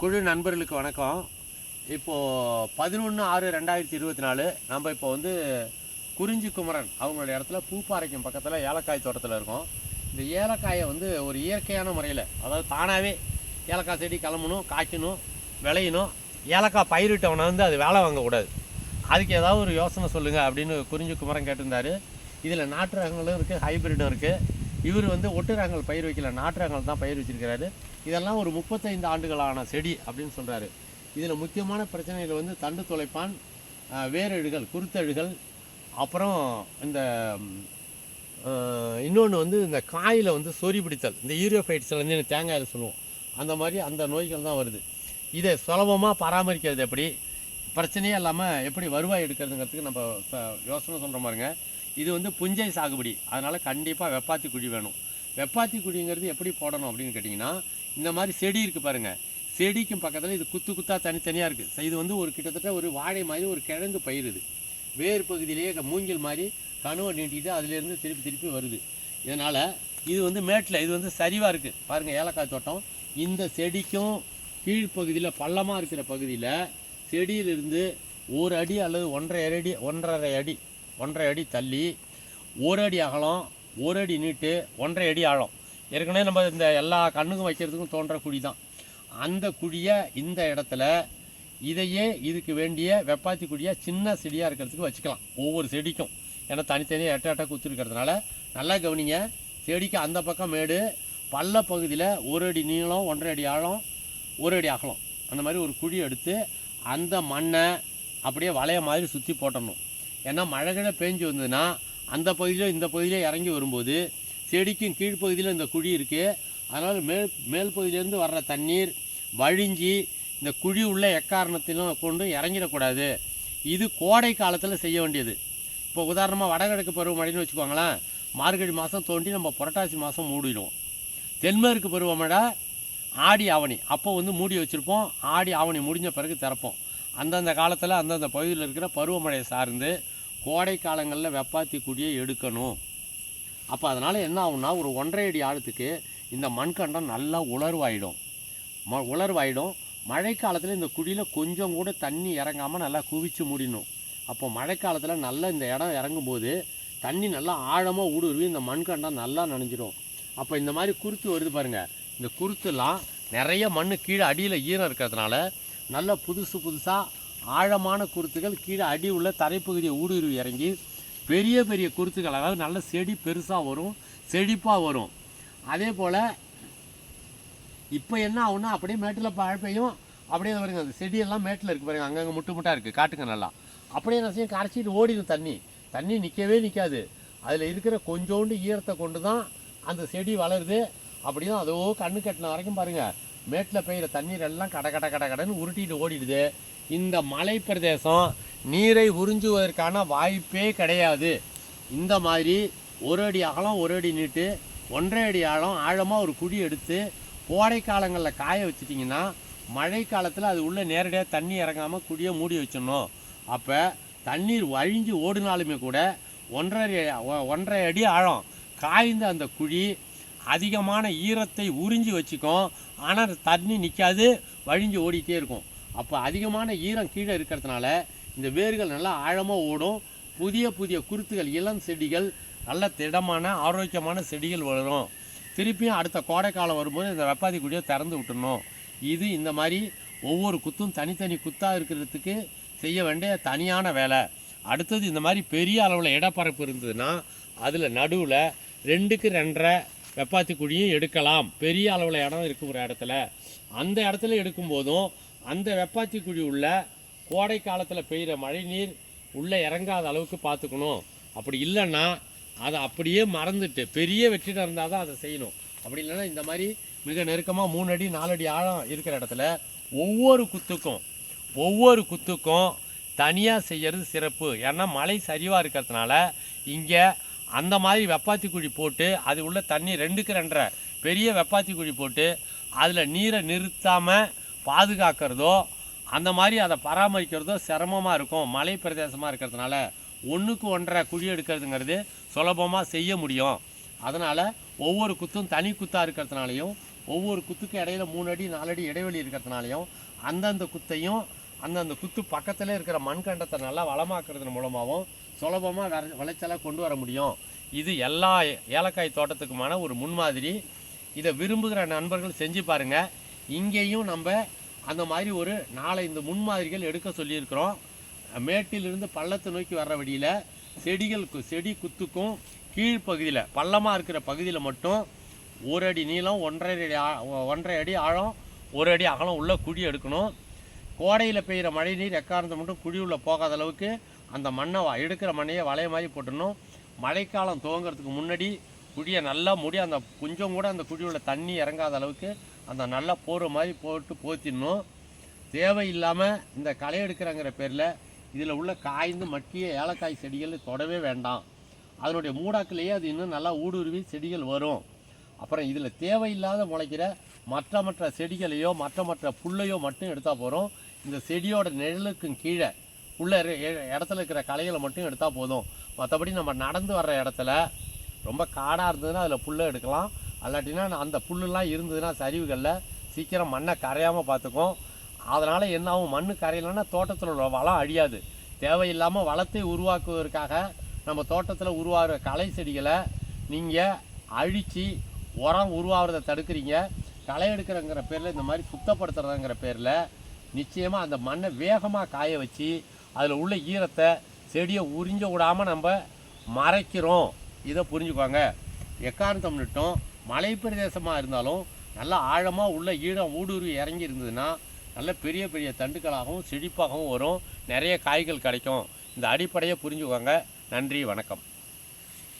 குழு நண்பர்களுக்கு வணக்கம். இப்போது பதினொன்று ஆறு ரெண்டாயிரத்தி இருபத்தி நாலு நம்ம இப்போ வந்து குறிஞ்சி குமரன் அவங்களோட இடத்துல பூப்பாறைக்கும் பக்கத்தில் ஏலக்காய் தோட்டத்தில் இருக்கோம். இந்த ஏலக்காயை வந்து ஒரு இயற்கையான முறையில் அதாவது தானாகவே ஏலக்காய் செடி கிளம்பணும் காய்க்கணும் விளையணும். ஏலக்காய் பயிரிட்டவனை வந்து அது வேலை வாங்கக்கூடாது அதுக்கு ஏதாவது ஒரு யோசனை சொல்லுங்கள் அப்படின்னு குறிஞ்சி குமரன் கேட்டிருந்தார். இதில் நாட்டு ரகங்களும் இருக்குது ஹைபிரிடும் இருக்குது இவர் வந்து ஒட்டு ரகங்கள் பயிர் வைக்கல நாட்டு ரகங்கள் தான் பயிர் வச்சிருக்கிறாரு. இதெல்லாம் ஒரு முப்பத்தைந்து ஆண்டுகளான செடி அப்படின்னு சொல்கிறாரு இதில் முக்கியமான பிரச்சனைகள் வந்து தண்டு துளைப்பான் அஹ், வேரழுகள் குருத்தழுகள் அப்புறம் இந்த இன்னொன்று வந்து இந்த காயில் வந்து சொறி பிடித்தல். இந்த யூரியோஃபைட்ஸில் வந்து தேங்காயில் சொல்லுவோம். அந்த மாதிரி அந்த நோய்கள் தான் வருது. இதை சுலபமாக பராமரிக்கிறது எப்படி? பிரச்சனையே இல்லாமல் எப்படி வருவாய் எடுக்கிறதுங்கிறதுக்கு நம்ம யோசனை சொல்கிற மாதிரிங்க இது வந்து புஞ்சை சாகுபடி. அதனால் கண்டிப்பாக வெப்பாத்தி குழி வேணும். வெப்பாத்தி குழிங்கிறது எப்படி போடணும் அப்படின்னு கேட்டிங்கன்னா இந்த மாதிரி செடி இருக்குது பாருங்கள் செடிக்கும் பக்கத்தில் இது குத்து குத்தாக தனித்தனியாக இருக்குது இது வந்து ஒரு கிட்டத்தட்ட ஒரு வாழை மாதிரி ஒரு கிழங்கு பயிர் இது. வேர் பகுதியிலேயே மூங்கில் மாதிரி கணுவை நீட்டிட்டு அதுலேருந்து திருப்பி திருப்பி வருது. இதனால் இது வந்து மேட்டில் இது வந்து சரிவாக இருக்குது பாருங்கள் ஏலக்காய் தோட்டம். இந்த செடிக்கும் கீழ்ப்பகுதியில் பள்ளமாக இருக்கிற பகுதியில் செடியிலிருந்து ஒரு அடி அல்லது ஒன்றரை அடி ஒன்றரை அடி ஒன்றரை அடி தள்ளி ஒரு அடி அகலம் ஒரு அடி நீட்டு ஒன்றரை அடி ஆழம். ஏற்கனவே நம்ம இந்த எல்லா கண்ணுக்கும் வைக்கிறதுக்கும் தோன்ற குழி தான் அந்த குழியை இந்த இடத்துல இதையே இதுக்கு வேண்டிய வெப்பாத்தி குழியை சின்ன செடியாக இருக்கிறதுக்கு வச்சுக்கலாம். ஒவ்வொரு செடிக்கும். ஏன்னா தனித்தனியாக எட்ட எட்ட குத்துருக்கிறதுனால நல்லா கவனிங்க. செடிக்கு அந்த பக்கம் மேடு பள்ள பகுதியில் ஒரு அடி நீளம் ஒன்றரை அடி ஆழம் ஒரு அடி அகலம். அந்த மாதிரி ஒரு குழி எடுத்து அந்த மண்ணை அப்படியே வளைய மாதிரி சுற்றி போட்டணும். ஏன்னா மழை கிழ பேஞ்சு வந்ததுன்னா அந்த பகுதியிலும் இந்த பகுதியிலே இறங்கி வரும்போது செடிக்கும் கீழ்ப்பகுதியில் இந்த குழி இருக்குது அதனால் மேல் மேல் பகுதியிலேருந்து வர்ற தண்ணீர் வழிஞ்சி இந்த குழி உள்ள எக்காரணத்திலும் கொண்டு இறங்கிடக்கூடாது. இது கோடை காலத்தில் செய்ய வேண்டியது. இப்போ உதாரணமாக வடகிழக்கு பருவமழைன்னு வச்சுக்கோங்களேன். மார்கழி மாதம் தோண்டி நம்ம புரட்டாசி மாதம் மூடிடுவோம். தென்மேற்கு பருவமழை ஆடி ஆவணி. அப்போ வந்து மூடி வச்சுருப்போம். ஆடி ஆவணி முடிஞ்ச பிறகு திறப்போம். அந்தந்த காலத்தில் அந்தந்த பகுதியில் இருக்கிற பருவமழையை சார்ந்து கோடை காலங்களில் வெப்பாத்தி குடியை எடுக்கணும். அப்போ அதனால் என்ன ஆகும்னா ஒரு ஒன்றரை அடி ஆழத்துக்கு இந்த மண்கண்டம் நல்லா உலர்வாயிடும். ம உலர்வாயிடும். மழைக்காலத்தில் இந்த குழியில் கொஞ்சம் கூட தண்ணி இறங்காமல் நல்லா குவிச்சு மூடிடணும். அப்போ மழைக்காலத்தில் நல்லா இந்த இடம் இறங்கும்போது தண்ணி நல்லா ஆழமாக ஊடுருவி இந்த மண்கண்டம் நல்லா நனைஞ்சிரும். அப்போ இந்த மாதிரி குருத்து வருது பாருங்கள் இந்த குருத்துலாம் நிறைய மண் கீழே அடியில் ஈரம் இருக்கிறதுனால நல்ல புதுசு புதுசாக ஆழமான குருத்துகள் கீழே அடி உள்ள தரைப்பகுதியை ஊடுருவி இறங்கி பெரிய பெரிய குருத்துக்கள் அதாவது நல்ல செடி பெருசாக வரும் செழிப்பாக வரும். அதே போல் இப்போ என்ன ஆகுனா அப்படியே மேட்டில் பழப்பையும் பெய்யும் அப்படியே பாருங்கள் அந்த செடியெல்லாம் மேட்டில் இருக்குது பாருங்கள் அங்கங்கே முட்டு முட்டாக இருக்குது காட்டுங்க நல்லா. அப்படியே என்ன செய்யும் கரைச்சிட்டு ஓடிடும் தண்ணி. தண்ணி நிற்கவே நிற்காது அதில் இருக்கிற கொஞ்சோண்டு ஈரத்தை கொண்டு தான் அந்த செடி வளருது. அப்படியே அதோ கண்ணு கட்டின வரைக்கும் பாருங்கள் மேட்டில் பெய்கிற தண்ணீர் எல்லாம் கட கட கட கடன்னு உருட்டிட்டு ஓடிடுது. இந்த மலை பிரதேசம் நீரை உறிஞ்சுவதற்கான வாய்ப்பே கிடையாது. இந்த மாதிரி ஒரு அடி அகலம் ஒரு அடி நீட்டு ஒன்றரை அடி ஆழம் ஆழமாக ஒரு குழி எடுத்து கோடை காலங்களில் காய வச்சிட்டிங்கன்னா மழை காலத்தில் அது உள்ளே நேரடியாக தண்ணி இறங்காமல் குழியை மூடி வச்சிடணும். அப்போ தண்ணீர் வழிஞ்சு ஓடினாலுமே கூட ஒன்றரை ஒன்றரை அடி ஆழம் காய்ந்த அந்த குழி அதிகமான ஈரத்தை உறிஞ்சி வச்சுக்கும். ஆனால் தண்ணி நிற்காது வழிஞ்சு ஓடிக்கிட்டே இருக்கும். அப்போ அதிகமான ஈரம் கீழே இருக்கிறதுனால இந்த வேர்கள் நல்லா ஆழமாக ஓடும். புதிய புதிய குருத்துகள் இளம் செடிகள் நல்ல திடமான ஆரோக்கியமான செடிகள் வளரும். திருப்பியும் அடுத்த கோடை காலம் வரும்போது இந்த வெப்பாதி குடியை திறந்து விட்டுணும் இது இந்த மாதிரி ஒவ்வொரு குத்தும் தனித்தனி குத்தாக இருக்கிறதுக்கு செய்ய வேண்டிய தனியான வேலை. அடுத்தது இந்த மாதிரி பெரிய அளவில் இடப்பரப்பு இருந்ததுன்னா அதில் நடுவில் ரெண்டுக்கு ரெண்டரை வெப்பாத்தி குழியும் எடுக்கலாம். பெரிய அளவில் இடம் இருக்கிற இடத்துல. அந்த இடத்துல எடுக்கும்போதும் அந்த வெப்பாத்தி குழி உள்ள கோடை காலத்தில் பெய்கிற மழை நீர் உள்ளே இறங்காத அளவுக்கு பார்த்துக்கணும். அப்படி இல்லைன்னா அதை அப்படியே மறந்துட்டு பெரிய வெற்றிடம் இருந்தால் தான் அதை செய்யணும். அப்படி இல்லைன்னா இந்த மாதிரி மிக நெருக்கமாக மூணு அடி நாலு அடி ஆழம் இருக்கிற இடத்துல ஒவ்வொரு குத்துக்கும் ஒவ்வொரு குத்துக்கும் தனியாக செய்கிறது சிறப்பு. ஏன்னா மழை சரிவாக இருக்கிறதுனால இங்கே அந்த மாதிரி வெப்பாத்தி குழி போட்டு அது உள்ள தண்ணி ரெண்டுக்கு ரெண்டரை பெரிய வெப்பாத்தி குழி போட்டு அதில் நீரை நிறுத்தாமல் பாதுகாக்கிறதோ அந்த மாதிரி அதை பராமரிக்கிறதோ சிரமமாக இருக்கும். மலை பிரதேசமாக இருக்கிறதுனால ஒன்றுக்கு ஒன்றரை குழி எடுக்கிறதுங்கிறது சுலபமாக செய்ய முடியும். அதனால் ஒவ்வொரு குத்தும் தனி குத்தாக இருக்கிறதுனாலையும் ஒவ்வொரு குத்துக்கு இடையில மூணு அடி நாலு அடி இடைவெளி இருக்கிறதுனாலையும் அந்தந்த குத்தையும் அந்தந்த குத்து பக்கத்தில் இருக்கிற மண்கண்டத்தை நல்லா வளமாக்குறது மூலமாகவும் சுலபமாக வர விளைச்சலாக கொண்டு வர முடியும். இது எல்லா ஏலக்காய் தோட்டத்துக்குமான ஒரு முன்மாதிரி. இதை விரும்புகிற நண்பர்கள் செஞ்சு பாருங்கள் இங்கேயும் நம்ம அந்த மாதிரி ஒரு நாலஞ்சு முன்மாதிரிகள் எடுக்க சொல்லியிருக்கிறோம். மேட்டிலிருந்து பள்ளத்தை நோக்கி வர்ற வழியில் செடிகள் கு- செடி குத்துக்கும் கீழ்ப்பகுதியில் பள்ளமாக இருக்கிற பகுதியில் மட்டும் ஒரு அடி நீளம் ஒன்றரை அடி ஒன்றரை அடி ஆழம் ஒரு அடி அகலம் உள்ள குழி எடுக்கணும். கோடையில் பெய்கிற மழை நீர் எக்காரணத்தை மட்டும் குழி உள்ளே போகாத அளவுக்கு அந்த மண்ணை எடுக்கிற மண்ணையை வளைய மாதிரி போட்டுடணும். மழைக்காலம் துவங்கிறதுக்கு முன்னாடி குழியை நல்லா மூடி அந்த கொஞ்சம் கூட அந்த குழி உள்ள தண்ணி இறங்காத அளவுக்கு அந்த நல்லா போகிற மாதிரி போட்டு போத்திடணும். தேவையில்லாமல் இந்த களை எடுக்கிறங்கிற பேரில் இதில் உள்ள காய்ந்து மக்கிய ஏலக்காய் செடிகள் தொடவே வேண்டாம். அதனுடைய மூடாக்கிலேயே அது இன்னும் நல்லா ஊடுருவி செடிகள் வரும். அப்புறம் இதில் தேவையில்லாத முளைக்கிற மற்ற மற்ற செடிகளையோ மற்ற மற்ற புல்லையோ மட்டும் எடுத்தால் போகிறோம் இந்த செடியோட நிழலுக்கும் கீழே உள்ள இடத்துல இருக்கிற களைகளை மட்டும் எடுத்தால் போதும். மற்றபடி நம்ம நடந்து வர்ற இடத்துல ரொம்ப காடாக இருந்ததுன்னா அதில் புல்லை எடுக்கலாம். அல்லாட்டினா அந்த புல்லுலாம் இருந்ததுன்னா சரிவுகளில் சீக்கிரம் மண்ணை கரையாமல் பார்த்துக்கும். அதனால் என்ன ஆகும்? மண்ணு கரையலைன்னா தோட்டத்தில் உள்ள வளம் அழியாது. தேவையில்லாமல் வளத்தை உருவாக்குவதற்காக நம்ம தோட்டத்தில் உருவாகிற களை செடிகளை நீங்கள் அழித்து உரம் உருவாகிறத தடுக்கிறீங்க. களை எடுக்கிறங்கிற பேரில் இந்த மாதிரி சுத்தப்படுத்துறதுங்கிற பேரில் நிச்சயமாக அந்த மண்ணை வேகமாக காய வச்சு அதில் உள்ள ஈரத்தை செடியை உறிஞ்ச விடாமல் நம்ம மறைக்கிறோம். இதை புரிஞ்சுக்கோங்க. எக்காரணத்தம் நிட்டும் மலை பிரதேசமாக இருந்தாலும் நல்லா ஆழமாக உள்ள ஈழம் ஊடுருவி இறங்கி இருந்ததுன்னா நல்ல பெரிய பெரிய தண்டுக்களாகவும் செழிப்பாகவும் வரும். நிறைய காய்கள் கிடைக்கும். இந்த அடிப்படையை புரிஞ்சுக்கோங்க. நன்றி வணக்கம்.